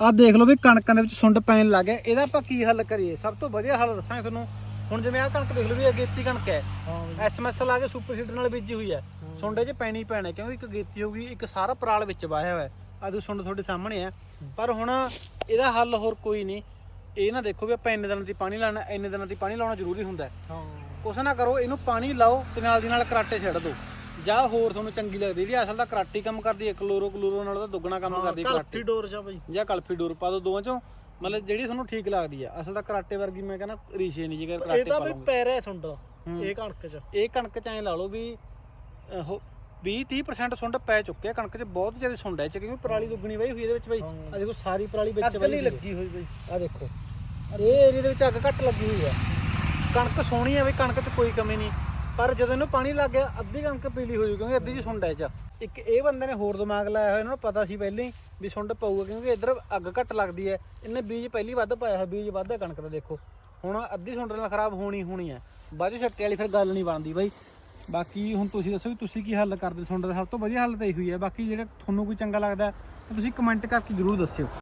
ਆਹ ਦੇਖ ਲਓ ਵੀ ਕਣਕਾਂ ਦੇ ਵਿੱਚ ਸੁੰਡ ਪੈਣ ਲੱਗ ਗਿਆ ਇਹਦਾ ਆਪਾਂ ਕੀ ਹੱਲ ਕਰੀਏ? ਸਭ ਤੋਂ ਵਧੀਆ ਹੱਲ ਦੱਸਾਂਗੇ ਤੁਹਾਨੂੰ। ਹੁਣ ਜਿਵੇਂ ਆਹ ਕਣਕ ਦੇਖ ਲਓ ਵੀ ਅਗੇਤੀ ਕਣਕ ਹੈ। ਹਾਂ ਬਈ। ਐਸਐਮਐਸ ਲਾ ਕੇ ਸੁਪਰ ਸੀਡਰ ਨਾਲ ਬੀਜੀ ਹੋਈ ਹੈ। ਸੁੰਡੇ 'ਚ ਪੈਣੀ ਪੈਣਾ ਕਿਉਂਕਿ ਇੱਕ ਅਗੇਤੀ ਹੋਊਗੀ ਇੱਕ ਸਾਰਾ ਪਰਾਲ ਵਿੱਚ ਵਾਹਿਆ ਹੋਇਆ ਆਹ ਤੁਸੀਂ ਸੁੰਡ ਤੁਹਾਡੇ ਸਾਹਮਣੇ ਹੈ। ਪਰ ਹੁਣ ਇਹਦਾ ਹੱਲ ਹੋਰ ਕੋਈ ਨਹੀਂ। ਇਹ ਨਾ ਦੇਖੋ ਵੀ ਆਪਾਂ ਇੰਨੇ ਦਿਨਾਂ ਦੀ ਪਾਣੀ ਲਾਣਾ ਇੰਨੇ ਦਿਨਾਂ ਦੀ ਪਾਣੀ ਲਾਉਣਾ ਜ਼ਰੂਰੀ ਹੁੰਦਾ ਹਾਂ। ਕੁਛ ਨਾ ਕਰੋ ਇਹਨੂੰ ਪਾਣੀ ਲਾਓ ਤੇ ਨਾਲ ਦੀ ਨਾਲ ਕਰਾਟੇ ਛੱਡ ਦਿਓ। ਜਾਂ ਹੋਰ ਤੁਹਾਨੂੰ ਚੰਗੀ ਲੱਗਦੀ ਜਿਹੜੀ ਅਸਲ ਦਾ ਕਰਾਟੀ ਕੰਮ ਕਰਦੀ ਹੈ ਕਲੋਰੋ ਕਲੋਰੋ ਨਾਲ ਤਾਂ ਦੁੱਗਣਾ ਕੰਮ ਕਰਦੀ ਹੈ ਕਰਾਟੀ। ਡੋਰ ਜਾ ਬਈ। ਜਾਂ ਕਲਫੀ ਡੋਰ ਪਾ ਦਿਓ ਦੋਵਾਂ ਚੋਂ ਮਤਲਬ ਜਿਹੜੀ ਤੁਹਾਨੂੰ ਠੀਕ ਲੱਗਦੀ ਆ ਅਸਲ ਦਾ ਕਰਾਟੇ ਵਰਗੀ ਮੈਂ ਕਹਿੰਦਾ ਰੀਸ਼ੇ ਨਹੀਂ ਜੇਕਰ ਕਰਾਟੇ ਇਹ ਤਾਂ ਬਈ ਪੈਰੇ ਸੁੰਡ। ਇਹ ਕਣਕ ਚ। ਇਹ ਕਣਕ ਚ ਐ ਲਾ ਲਓ ਵੀ ਉਹ 20 30% ਸੁੰਡ ਪੈ ਚੁੱਕਿਆ। ਕਣਕ ਚ ਬਹੁਤ ਜ਼ਿਆਦਾ ਸੁੰਡ ਹੈ ਚ ਕਿਉਂਕਿ ਪਰਾਲੀ ਦੁੱਗਣੀ ਵਈ ਹੋਈ ਇਹਦੇ ਵਿੱਚ ਬਈ। ਆ ਦੇਖੋ ਸਾਰੀ ਪਰਾਲੀ ਵਿੱਚ ਵਈ। ਲੱਗੀ ਹੋਈ ਬਈ। ਆ ਦੇਖੋ। ਇਹ ਏਰੀਆ ਦੇ ਵਿੱਚ ਅੱਗ ਘੱਟ ਲੱਗੀ ਹੋਈ ਹੈ। ਕਣਕ ਸੋਹਣੀ ਹੈ ਬਈ ਕਣਕ 'ਚ ਕੋਈ ਕਮੀ ਨਹੀਂ। ਪਰ ਜਦੋਂ ਇਹਨੂੰ ਪਾਣੀ ਲੱਗ ਗਿਆ, ਅੱਧੀ ਕਣਕ ਪੀਲੀ ਹੋ ਜੂ ਕਿਉਂਕਿ ਅੱਧੀ ਜੀ ਸੁੰਡ ਹੈ 'ਚ। ਇੱਕ ਇਹ ਬੰਦੇ ਨੇ ਹੋਰ ਦਿਮਾਗ ਲਾਇਆ ਹੋਇਆ, ਇਹਨਾਂ ਨੂੰ ਪਤਾ ਸੀ ਪਹਿਲਾਂ ਹੀ ਵੀ ਸੁੰਡ ਪਊਗਾ ਕਿਉਂਕਿ ਇੱਧਰ ਅੱਗ ਘੱਟ ਲੱਗਦੀ ਹੈ। ਇਹਨੇ ਬੀਜ ਪਹਿਲੀ ਵੱਧ ਪਾਇਆ ਹੋਇਆ, ਬੀਜ ਵੱਧ ਹੈ ਕਣਕ ਦਾ, ਦੇਖੋ। ਹੁਣ ਅੱਧੀ ਸੁੰਡ ਨਾਲ ਖਰਾਬ ਹੋਣੀ ਹੋਣੀ ਹੈ। ਬਾਅਦ 'ਚ ਛੱਕੇ ਵਾਲੀ ਫਿਰ ਗੱਲ ਨਹੀਂ ਬਣਦੀ ਬਾਈ। ਬਾਕੀ ਹੁਣ ਤੁਸੀਂ ਦੱਸੋ ਵੀ ਤੁਸੀਂ ਕੀ ਹੱਲ ਕਰਦੇ ਸੁੰਡ ਦਾ ਸਭ ਤੋਂ ਵਧੀਆ ਹੱਲ ਤਾਂ ਇਹੀ ਹੋਈ ਹੈ। ਬਾਕੀ ਜਿਹੜਾ ਤੁਹਾਨੂੰ ਕੋਈ ਚੰਗਾ ਲੱਗਦਾ ਤੁਸੀਂ ਕਮੈਂਟ ਕਰਕੇ ਜ਼ਰੂਰ ਦੱਸਿਓ।